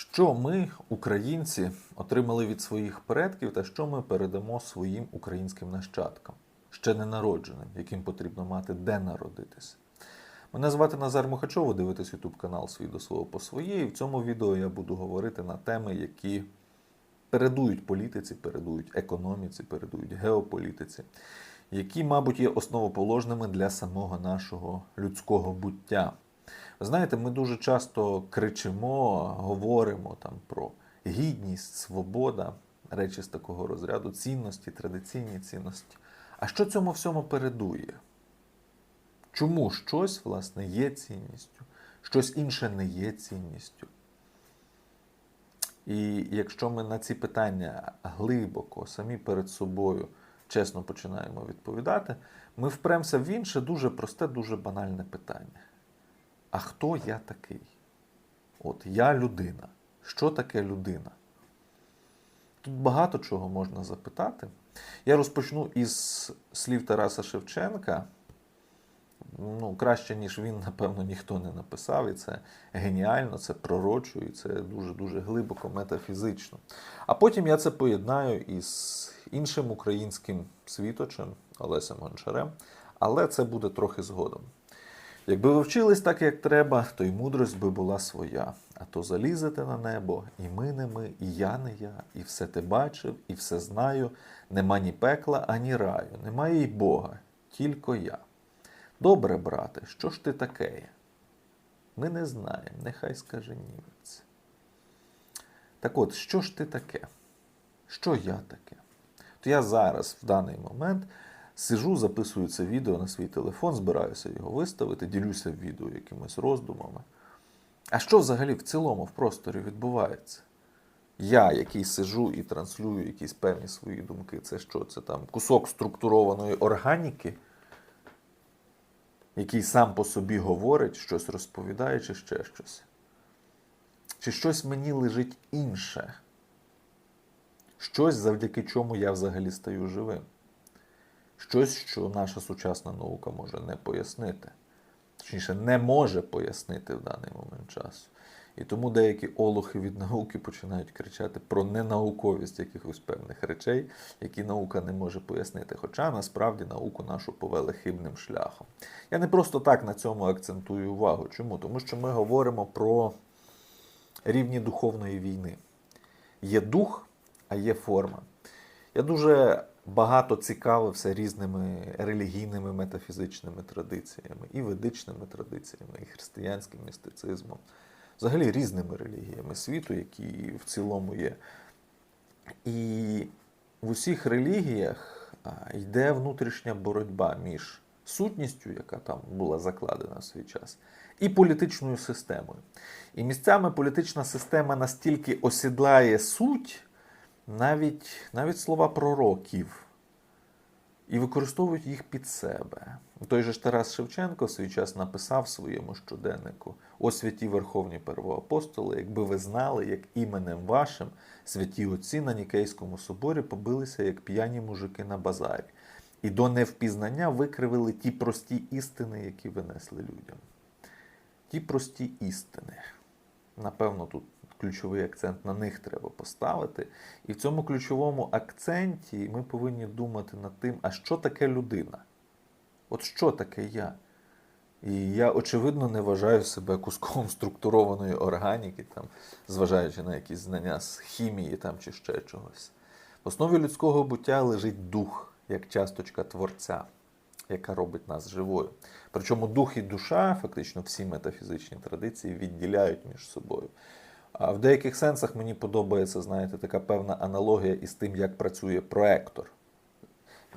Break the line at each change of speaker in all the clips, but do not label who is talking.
Що ми, українці, отримали від своїх предків та що ми передамо своїм українським нащадкам, ще ненародженим, яким потрібно мати де народитися. Мене звати Назар Мухачов, ви дивитесь YouTube канал Свій до свого по своє. І в цьому відео я буду говорити на теми, які передують політиці, передують економіці, передують геополітиці, які, мабуть, є основоположними для самого нашого людського буття. Знаєте, ми дуже часто кричимо, говоримо там про гідність, свобода, речі з такого розряду, цінності, традиційні цінності. А що цьому всьому передує? Чому щось, власне, є цінністю, щось інше не є цінністю? І якщо ми на ці питання глибоко самі перед собою чесно починаємо відповідати, ми впремося в інше дуже просте, дуже банальне питання. А хто я такий? От я людина. Що таке людина? Тут багато чого можна запитати. Я розпочну із слів Тараса Шевченка. Ну, краще, ніж він, напевно, ніхто не написав. І це геніально, це пророчо, і це дуже-дуже глибоко метафізично. А потім я це поєднаю із іншим українським світочем Олесем Гончарем, але це буде трохи згодом. Якби ви вчились так, як треба, то й мудрость би була своя. А то залізете на небо, і ми не ми, і я не я, і все ти бачив, і все знаю. Нема ні пекла, ані раю, немає й Бога, тільки я. Добре, брате, що ж ти таке? Ми не знаємо, нехай скаже німець. Так от, що ж ти таке? Що я таке? То я зараз, в даний момент, сижу, записую це відео на свій телефон, збираюся його виставити, ділюся відео якимись роздумами. А що взагалі в цілому в просторі відбувається? Я, який сижу і транслюю якісь певні свої думки, це що? Це там кусок структурованої органіки, який сам по собі говорить, щось розповідає, чи ще щось. Чи щось мені лежить інше? Щось, завдяки чому я взагалі стаю живим. Щось, що наша сучасна наука може не пояснити. Точніше, не може пояснити в даний момент часу. І тому деякі олухи від науки починають кричати про ненауковість якихось певних речей, які наука не може пояснити. Хоча насправді науку нашу повели хибним шляхом. Я не просто так на цьому акцентую увагу. Чому? Тому що ми говоримо про рівні духовної війни. Є дух, а є форма. Я дуже багато цікавився різними релігійними метафізичними традиціями, і ведичними традиціями, і християнським містицизмом, взагалі різними релігіями світу, які в цілому є. І в усіх релігіях йде внутрішня боротьба між сутністю, яка там була закладена в свій час, і політичною системою. І місцями політична система настільки осідлає суть, навіть, навіть слова пророків, і використовують їх під себе. Той же ж Тарас Шевченко в свій час написав своєму щоденнику: О святі Верховні Первоапостоли, якби ви знали, як іменем вашим святі отці на Нікейському соборі побилися, як п'яні мужики на базарі, і до невпізнання викривили ті прості істини, які винесли людям. Ті прості істини. Напевно, тут ключовий акцент на них треба поставити. І в цьому ключовому акценті ми повинні думати над тим, а що таке людина? От що таке я? І я, очевидно, не вважаю себе куском структурованої органіки, там, зважаючи на якісь знання з хімії там, чи ще чогось. В основі людського буття лежить дух, як часточка творця, яка робить нас живою. Причому дух і душа, фактично всі метафізичні традиції, відділяють між собою. А в деяких сенсах мені подобається, знаєте, така певна аналогія із тим, як працює проектор,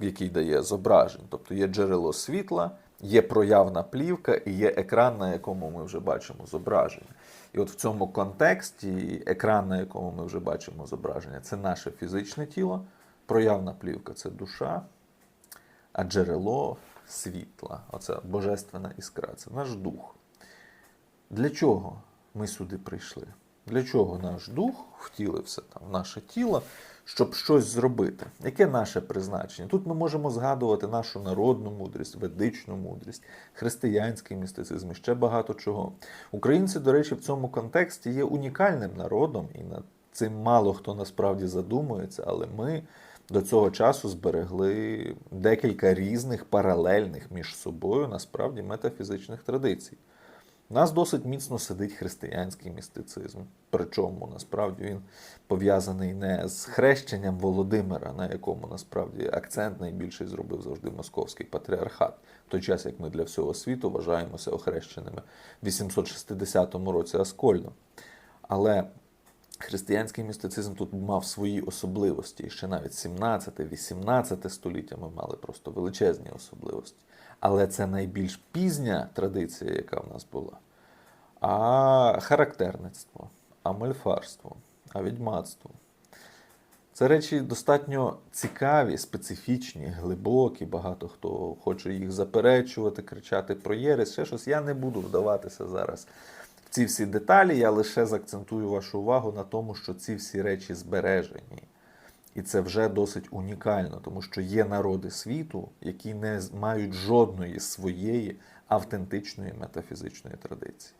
який дає зображень. Тобто є джерело світла, є проявна плівка і є екран, на якому ми вже бачимо зображення. І от в цьому контексті екран, на якому ми вже бачимо зображення, це наше фізичне тіло, проявна плівка це душа, а джерело світла, оце божественна іскра, це наш дух. Для чого ми сюди прийшли? Для чого наш дух втілився там в наше тіло, щоб щось зробити. Яке наше призначення? Тут ми можемо згадувати нашу народну мудрість, ведичну мудрість, християнський містицизм і ще багато чого. Українці, до речі, в цьому контексті є унікальним народом, і над цим мало хто насправді задумується, але ми до цього часу зберегли декілька різних паралельних між собою насправді метафізичних традицій. Нас досить міцно сидить християнський містицизм. Причому насправді він пов'язаний не з хрещенням Володимира, на якому насправді акцент найбільший зробив завжди московський патріархат, в той час як ми для всього світу вважаємося охрещеними в 860 році Аскольдом. Але християнський містицизм тут мав свої особливості. І ще навіть 17-18 століття ми мали просто величезні особливості. Але це найбільш пізня традиція, яка в нас була. А характерництво, а мольфарство, а відьмацтво. Це речі достатньо цікаві, специфічні, глибокі. Багато хто хоче їх заперечувати, кричати про єресь, ще щось. Я не буду вдаватися зараз в ці всі деталі. Я лише заакцентую вашу увагу на тому, що ці всі речі збережені. І це вже досить унікально, тому що є народи світу, які не мають жодної своєї автентичної метафізичної традиції.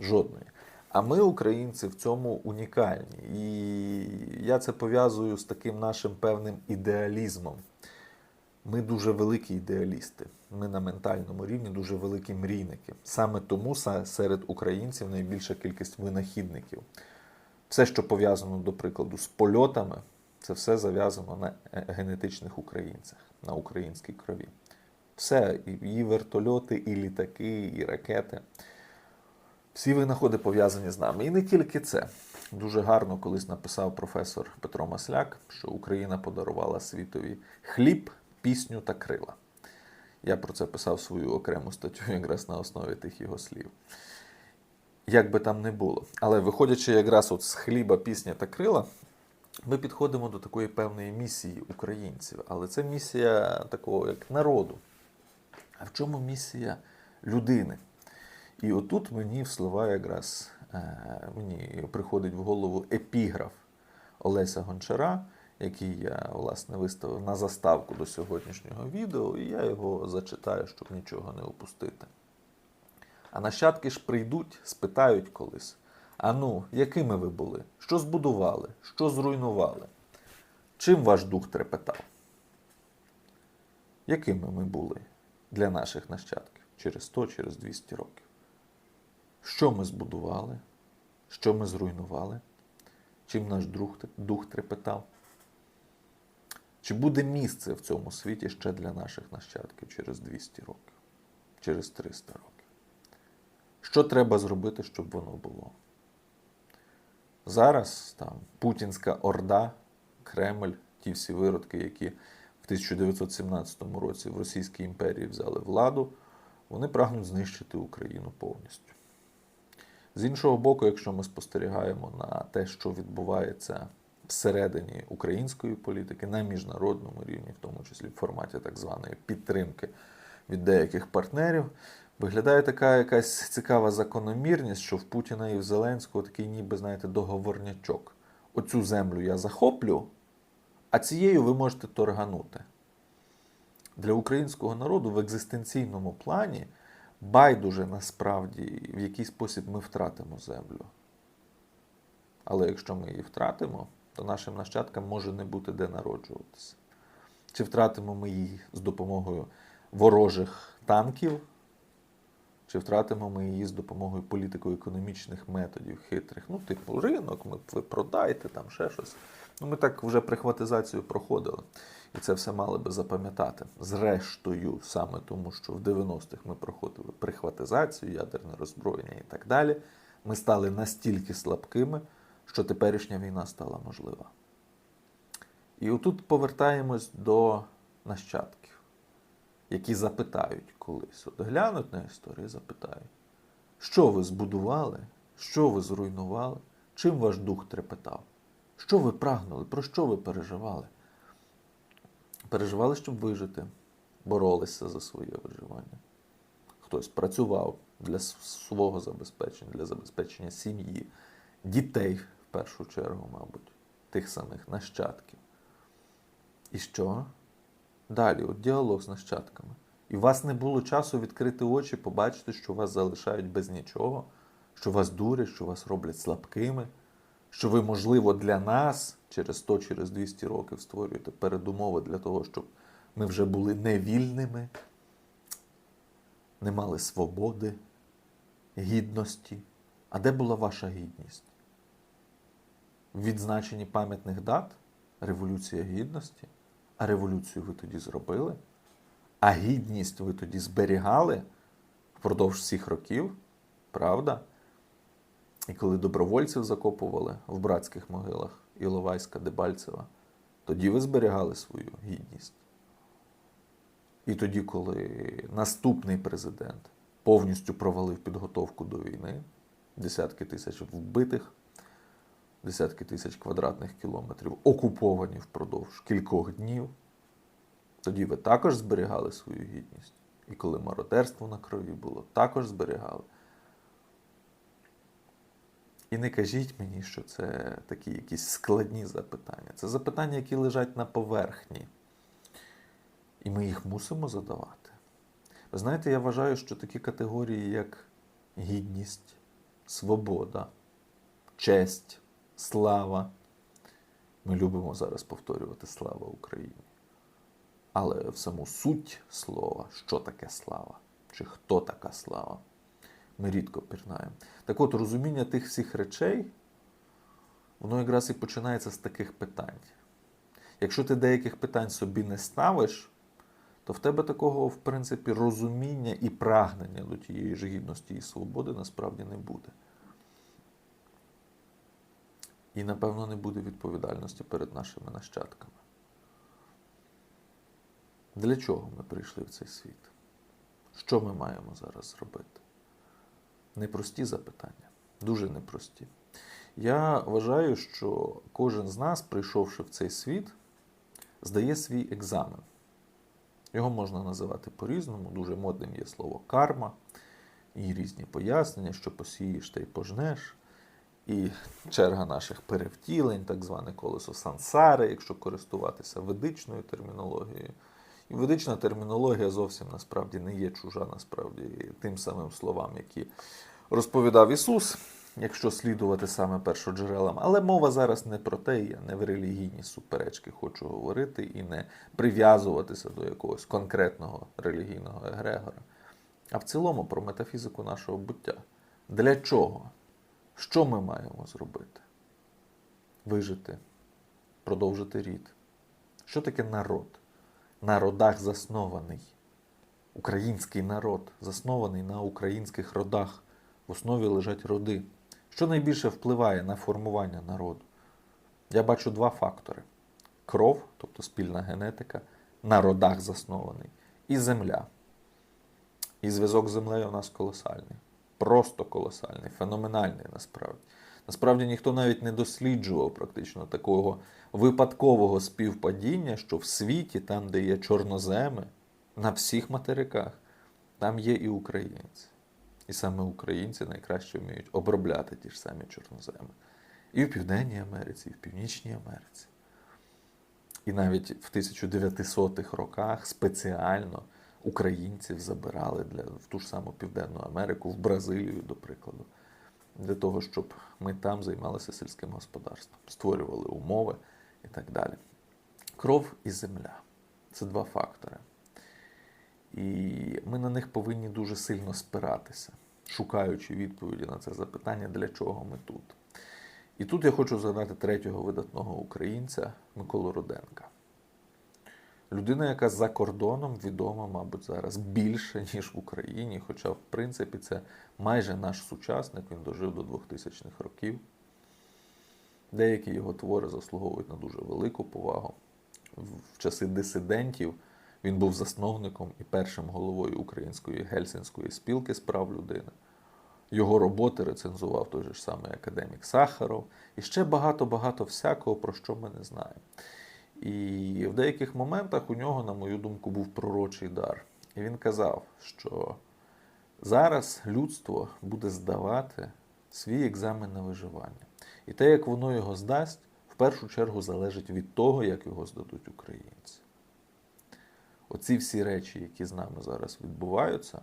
Жодної. А ми, українці, в цьому унікальні. І я це пов'язую з таким нашим певним ідеалізмом. Ми дуже великі ідеалісти. Ми на ментальному рівні дуже великі мрійники. Саме тому серед українців найбільша кількість винахідників. Все, що пов'язано, до прикладу, з польотами, це все зав'язано на е- генетичних українцях, на українській крові. Все, і, вертольоти, і літаки, і ракети. Всі винаходи пов'язані з нами. І не тільки це. Дуже гарно колись написав професор Петро Масляк, що Україна подарувала світові хліб, пісню та крила. Я про це писав свою окрему статтю якраз на основі тих його слів. Як би там не було. Але виходячи якраз от з хліба, пісня та крила, ми підходимо до такої певної місії українців. Але це місія такого як народу. А в чому місія людини? І отут мені в слова якраз е, мені приходить в голову епіграф Олеся Гончара, який я власне виставив на заставку до сьогоднішнього відео, і я його зачитаю, щоб нічого не опустити. А нащадки ж прийдуть, спитають колись: Ану, якими ви були? Що збудували? Що зруйнували? Чим ваш дух трепетав? Якими ми були для наших нащадків через 100, через 200 років? Що ми збудували? Що ми зруйнували? Чим наш дух, дух трепетав? Чи буде місце в цьому світі ще для наших нащадків через 200 років, через 300 років? Що треба зробити, щоб воно було? Зараз там Путінська Орда, Кремль, ті всі виродки, які в 1917 році в Російській імперії взяли владу, вони прагнуть знищити Україну повністю. З іншого боку, якщо ми спостерігаємо на те, що відбувається всередині української політики, на міжнародному рівні, в тому числі в форматі так званої підтримки від деяких партнерів, виглядає така якась цікава закономірність, що в Путіна і в Зеленського такий ніби, знаєте, договорнячок. Оцю землю я захоплю, а цією ви можете торганути. Для українського народу в екзистенційному плані байдуже насправді, в який спосіб ми втратимо землю. Але якщо ми її втратимо, то нашим нащадкам може не бути де народжуватися. Чи втратимо ми її з допомогою ворожих танків, чи втратимо ми її з допомогою політико-економічних методів хитрих. Ну, типу, ринок, ми, ви продайте, там ще щось. Ну, ми так вже прихватизацію проходили. І це все мали би запам'ятати. Зрештою, саме тому, що в 90-х ми проходили прихватизацію, ядерне роззброєння і так далі. Ми стали настільки слабкими, що теперішня війна стала можлива. І отут повертаємось до нащадків, які запитають колись, от глянуть на історію запитають, що ви збудували, що ви зруйнували, чим ваш дух трепетав, що ви прагнули, про що ви переживали? Переживали, щоб вижити, боролися за своє виживання. Хтось працював для свого забезпечення, для забезпечення сім'ї, дітей в першу чергу, мабуть, тих самих нащадків. І що? Далі, от діалог з нащадками. І у вас не було часу відкрити очі, побачити, що вас залишають без нічого, що вас дурять, що вас роблять слабкими, що ви, можливо, для нас через 100, через 200 років створюєте передумови для того, щоб ми вже були невільними, не мали свободи, гідності. А де була ваша гідність? Відзначенні пам'ятних дат Революція Гідності? А революцію ви тоді зробили? А гідність ви тоді зберігали впродовж всіх років, правда? І коли добровольців закопували в братських могилах Іловайська, Дебальцева, тоді ви зберігали свою гідність. І тоді, коли наступний президент повністю провалив підготовку до війни, десятки тисяч вбитих, десятки тисяч квадратних кілометрів окуповані впродовж кількох днів, тоді ви також зберігали свою гідність. І коли мародерство на крові було, також зберігали. І не кажіть мені, що це такі якісь складні запитання. Це запитання, які лежать на поверхні. І ми їх мусимо задавати. Ви знаєте, я вважаю, що такі категорії, як гідність, свобода, честь, слава. Ми любимо зараз повторювати слава Україні. Але в саму суть слова, що таке слава, чи хто така слава, ми рідко пірнаємо. Так от, розуміння тих всіх речей, воно якраз і починається з таких питань. Якщо ти деяких питань собі не ставиш, то в тебе такого, в принципі, розуміння і прагнення до тієї ж гідності і свободи насправді не буде. І, напевно, не буде відповідальності перед нашими нащадками. Для чого ми прийшли в цей світ? Що ми маємо зараз зробити? Непрості запитання, дуже непрості. Я вважаю, що кожен з нас, прийшовши в цей світ, здає свій екзамен. Його можна називати по-різному, дуже модним є слово карма, і різні пояснення, що посієш та й пожнеш, і черга наших перевтілень, так зване колесо сансари, якщо користуватися ведичною термінологією. І ведична термінологія зовсім насправді не є чужа, насправді тим самим словам, які розповідав Ісус, якщо слідувати саме першоджерелам. Але мова зараз не про те, я не в релігійні суперечки хочу говорити і не прив'язуватися до якогось конкретного релігійного егрегора, а в цілому про метафізику нашого буття. Для чого? Що ми маємо зробити? Вижити, продовжити рід. Що таке народ? На родах заснований. Український народ заснований на українських родах. В основі лежать роди. Що найбільше впливає на формування народу? Я бачу два фактори: кров, тобто спільна генетика, на родах заснований, і земля. І зв'язок з землею у нас колосальний. Просто колосальний, феноменальний насправді. Насправді ніхто навіть не досліджував практично такого випадкового співпадіння, що в світі, там, де є чорноземи, на всіх материках, там є і українці. І саме українці найкраще вміють обробляти ті ж самі чорноземи. І в Південній Америці, і в Північній Америці. І навіть в 1900-х роках спеціально українців забирали для, в ту ж саму Південну Америку, в Бразилію, до прикладу, для того, щоб ми там займалися сільським господарством, створювали умови і так далі. Кров і земля це два фактори. І ми на них повинні дуже сильно спиратися, шукаючи відповіді на це запитання, для чого ми тут. І тут я хочу згадати третього видатного українця Миколу Руденка. Людина, яка за кордоном відома, мабуть, зараз більше, ніж в Україні. Хоча, в принципі, це майже наш сучасник, він дожив до 2000-х років. Деякі його твори заслуговують на дуже велику повагу. В часи дисидентів він був засновником і першим головою Української гельсінської спілки з прав людини. Його роботи рецензував той же ж самий академік Сахаров. І ще багато-багато всякого, про що ми не знаємо. І в деяких моментах у нього, на мою думку, був пророчий дар. І він казав, що зараз людство буде здавати свій екзамен на виживання. І те, як воно його здасть, в першу чергу залежить від того, як його здадуть українці. Оці всі речі, які з нами зараз відбуваються,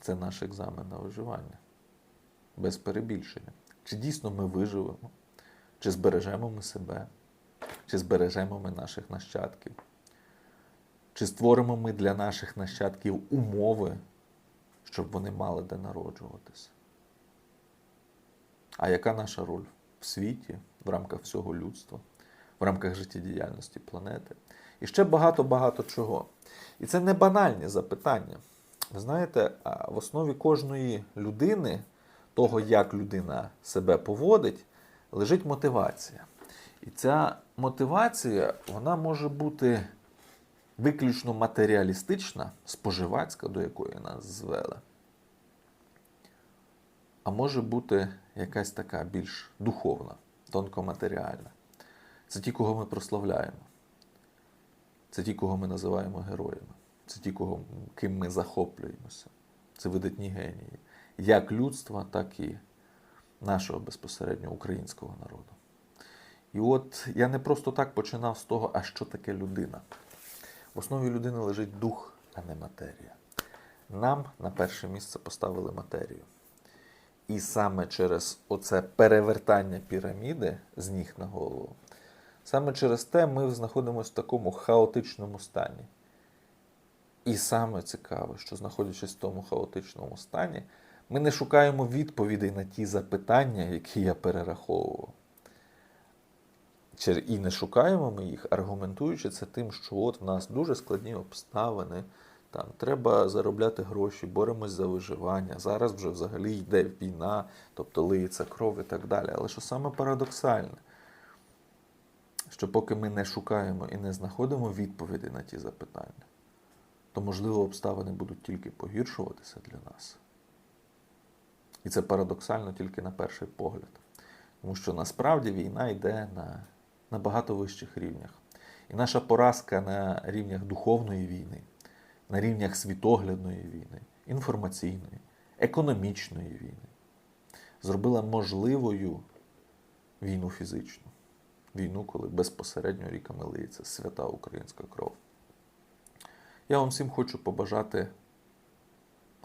це наш екзамен на виживання. Без перебільшення. Чи дійсно ми виживемо, чи збережемо ми себе, чи збережемо ми наших нащадків, чи створимо ми для наших нащадків умови, щоб вони мали де народжуватися. А яка наша роль в світі, в рамках всього людства, в рамках життєдіяльності планети? І ще багато-багато чого. І це не банальні запитання. Ви знаєте, в основі кожної людини, того, як людина себе поводить, лежить мотивація. І ця мотивація вона може бути виключно матеріалістична, споживацька, до якої нас звели. А може бути якась така більш духовна, тонкоматеріальна. Це ті, кого ми прославляємо. Це ті, кого ми називаємо героями. Це ті, кого, ким ми захоплюємося. Це видатні генії. Як людства, так і нашого безпосередньо українського народу. І от я не просто так починав з того, а що таке людина. В основі людини лежить дух, а не матерія. Нам на перше місце поставили матерію. І саме через оце перевертання піраміди з ніг на голову, саме через те ми знаходимося в такому хаотичному стані. І саме цікаве, що знаходячись в тому хаотичному стані, ми не шукаємо відповідей на ті запитання, які я перераховував. І не шукаємо ми їх, аргументуючи це тим, що от в нас дуже складні обставини, там треба заробляти гроші, боремось за виживання. Зараз вже взагалі йде війна, тобто лиється кров і так далі. Але що саме парадоксальне, що поки ми не шукаємо і не знаходимо відповіді на ті запитання, то можливо обставини будуть тільки погіршуватися для нас. І це парадоксально тільки на перший погляд. Тому що насправді війна йде на набагато вищих рівнях. І наша поразка на рівнях духовної війни, на рівнях світоглядної війни, інформаційної, економічної війни зробила можливою війну фізичну. Війну, коли безпосередньо ріками лиється свята українська кров. Я вам всім хочу побажати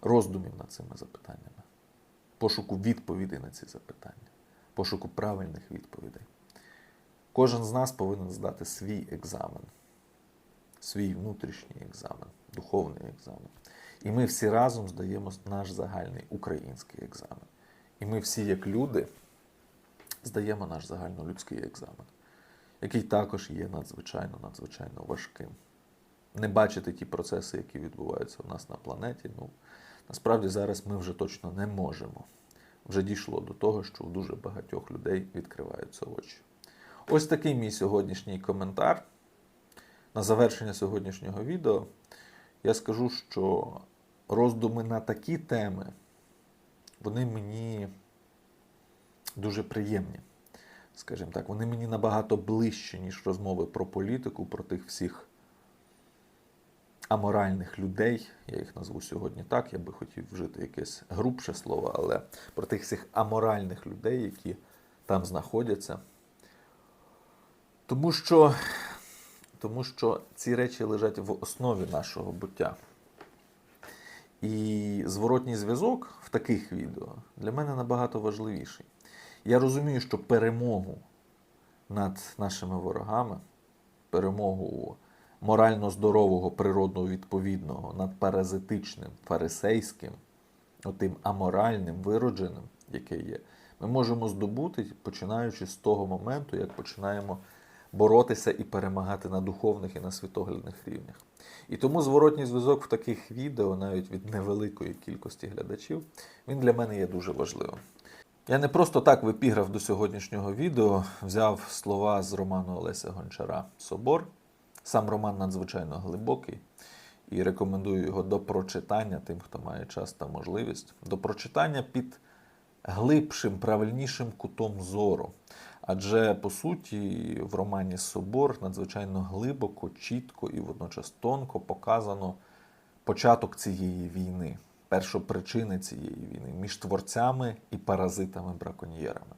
роздумів над цими запитаннями, пошуку відповідей на ці запитання, пошуку правильних відповідей. Кожен з нас повинен здати свій екзамен, свій внутрішній екзамен, духовний екзамен. І ми всі разом здаємо наш загальний український екзамен. І ми всі, як люди, здаємо наш загальнолюдський екзамен, який також є надзвичайно, надзвичайно важким. Не бачити ті процеси, які відбуваються у нас на планеті, ну, насправді зараз ми вже точно не можемо. Вже дійшло до того, що у дуже багатьох людей відкриваються очі. Ось такий мій сьогоднішній коментар. На завершення сьогоднішнього відео я скажу, що роздуми на такі теми, вони мені дуже приємні. Скажімо так, вони мені набагато ближче, ніж розмови про політику, про тих всіх аморальних людей. Я їх назву сьогодні так, я би хотів вжити якесь грубше слово, але про тих всіх аморальних людей, які там знаходяться. Тому що, тому що ці речі лежать в основі нашого буття. І зворотній зв'язок в таких відео для мене набагато важливіший. Я розумію, що перемогу над нашими ворогами, перемогу морально здорового, природного відповідного над паразитичним, фарисейським, отим аморальним, виродженим, яке є, ми можемо здобути, починаючи з того моменту, як починаємо боротися і перемагати на духовних і на світоглядних рівнях. І тому зворотній зв'язок в таких відео, навіть від невеликої кількості глядачів, він для мене є дуже важливим. Я не просто так в епіграф до сьогоднішнього відео взяв слова з роману Олеся Гончара Собор. Сам роман надзвичайно глибокий і рекомендую його до прочитання тим, хто має час та можливість, до прочитання під глибшим, правильнішим кутом зору. Адже по суті в романі Собор надзвичайно глибоко, чітко і водночас тонко показано початок цієї війни, першопричини цієї війни між творцями і паразитами-браконьєрами.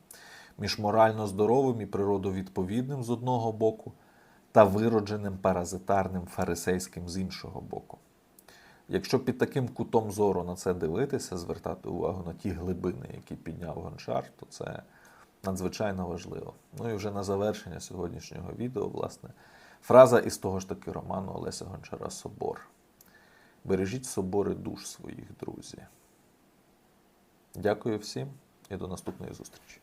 між морально здоровим і природовідповідним з одного боку та виродженим паразитарним фарисейським з іншого боку. Якщо під таким кутом зору на це дивитися, звертати увагу на ті глибини, які підняв гончар, то це надзвичайно важливо. Ну і вже на завершення сьогоднішнього відео, власне, фраза із того ж таки роману Олеся Гончара Собор. Бережіть собори душ своїх, друзі. Дякую всім і до наступної зустрічі.